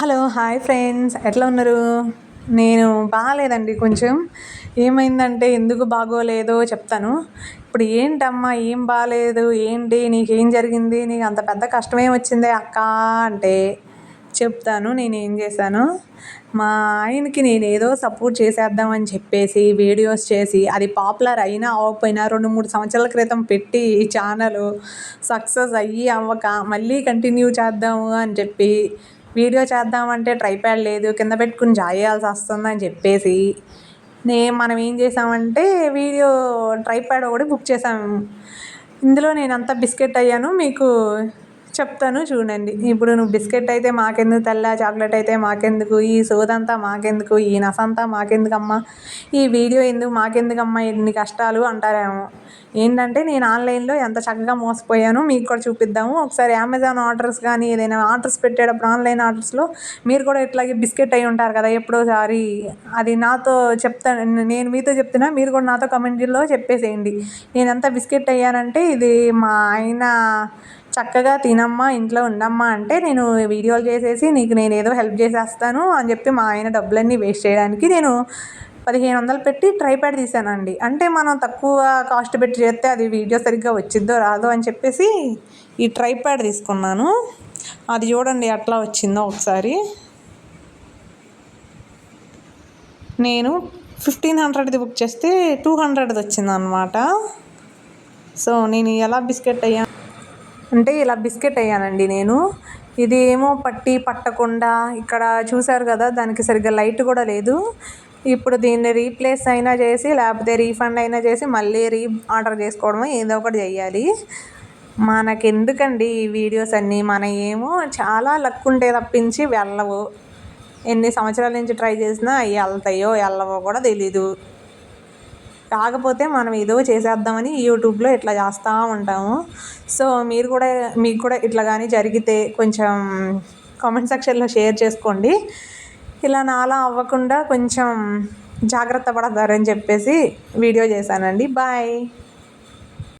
Hello hi friends. ఎట్లా ఉన్నారు? నేను బాగాలేదండి కొంచెం. ఏమైందంటే ఎందుకు బాగోలేదో చెప్తాను. ఇప్పుడు ఏంటమ్మా ఏం బాగాలేదు ఏంటి? నీకేం జరిగింది? నీకు అంత పెద్ద కష్టమేం వచ్చిందే అక్క అంటే చెప్తాను. నేను ఏం చేశాను? మా ఆయనకి నేను ఏదో సపోర్ట్ చేసేద్దామని చెప్పేసి వీడియోస్ చేసి అది పాపులర్ అయినా అవ్వకపోయినా రెండు మూడు సంవత్సరాల క్రితం పెట్టి ఈ ఛానల్ సక్సెస్ అయ్యి అవ్వక మళ్ళీ కంటిన్యూ చేద్దాము అని చెప్పి వీడియో చేద్దామంటే ట్రైప్యాడ్ లేదు కింద పెట్టుకుని జాయేయాల్సి వస్తుందని చెప్పేసి నే మనం ఏం చేసామంటే వీడియో ట్రైప్యాడ్ ఒకటి బుక్ చేసాము ఇందులో నేను అంతా బిస్కెట్ అయ్యాను మీకు చెప్తాను చూడండి. ఇప్పుడు నువ్వు బిస్కెట్ అయితే మాకెందుకు తెల్ల చాక్లెట్ అయితే మాకెందుకు ఈ సోదంతా మాకెందుకు ఈ నసంతా మాకెందుకమ్మా ఈ వీడియో ఎందుకు మాకెందుకమ్మా ఎన్ని కష్టాలు అంటారేమో. ఏంటంటే నేను ఆన్లైన్లో ఎంత చక్కగా మోసపోయానో మీకు కూడా చూపిద్దాము. ఒకసారి అమెజాన్ ఆర్డర్స్ కానీ ఏదైనా ఆర్డర్స్ పెట్టేటప్పుడు ఆన్లైన్ ఆర్డర్స్లో మీరు కూడా ఇట్లాగే బిస్కెట్ అయి ఉంటారు కదా ఎప్పుడోసారి అది నాతో చెప్తాను నేను మీతో చెప్తున్నా మీరు కూడా నాతో కమెంట్లో చెప్పేసేయండి. నేను ఎంత బిస్కెట్ అయ్యానంటే ఇది మా ఆయన చక్కగా తినమ్మా ఇంట్లో ఉండమ్మా అంటే నేను వీడియోలు చేసేసి నీకు నేను ఏదో హెల్ప్ చేసేస్తాను అని చెప్పి మా ఆయన డబ్బులన్నీ వేస్ట్ చేయడానికి నేను పదిహేను వందలు పెట్టి ట్రైప్యాడ్ తీసానండి. అంటే మనం తక్కువ కాస్ట్ పెట్టి చేస్తే అది వీడియో సరిగ్గా వచ్చిద్దో రాదో అని చెప్పేసి ఈ ట్రైప్యాడ్ తీసుకున్నాను. అది చూడండి ఎట్లా వచ్చిందో ఒకసారి. నేను ఫిఫ్టీన్ హండ్రెడ్ది బుక్ చేస్తే టూ హండ్రెడ్ది వచ్చిందనమాట సో నేను ఎలా బిస్కెట్ అయ్యాను అంటే ఇలా బిస్కెట్ అయ్యానండి నేను. ఇది ఏమో పట్టి పట్టకుండా ఇక్కడ చూసారు కదా దానికి సరిగ్గా లైట్ కూడా లేదు. ఇప్పుడు దీన్ని రీప్లేస్ అయినా చేసి లేకపోతే రీఫండ్ అయినా చేసి మళ్ళీ రీ ఆర్డర్ చేసుకోవడమో ఏదో ఒకటి చెయ్యాలి మనకెందుకండి ఈ వీడియోస్ అన్నీ? మన ఏమో చాలా లక్ ఉంటే తప్పించి వెళ్ళవు. ఎన్ని సంవత్సరాల నుంచి ట్రై చేసినా అవి వెళ్తాయో వెళ్ళవో కూడా తెలీదు. కాకపోతే మనం ఏదో చేసేద్దామని యూట్యూబ్లో ఇట్లా చేస్తూ ఉంటాము. సో మీరు కూడా మీకు కూడా ఇట్లా కానీ జరిగితే కొంచెం కామెంట్ సెక్షన్లో షేర్ చేసుకోండి. ఇలా నాలా అవ్వకుండా కొంచెం జాగ్రత్త పడతారని చెప్పేసి వీడియో చేశానండి. బాయ్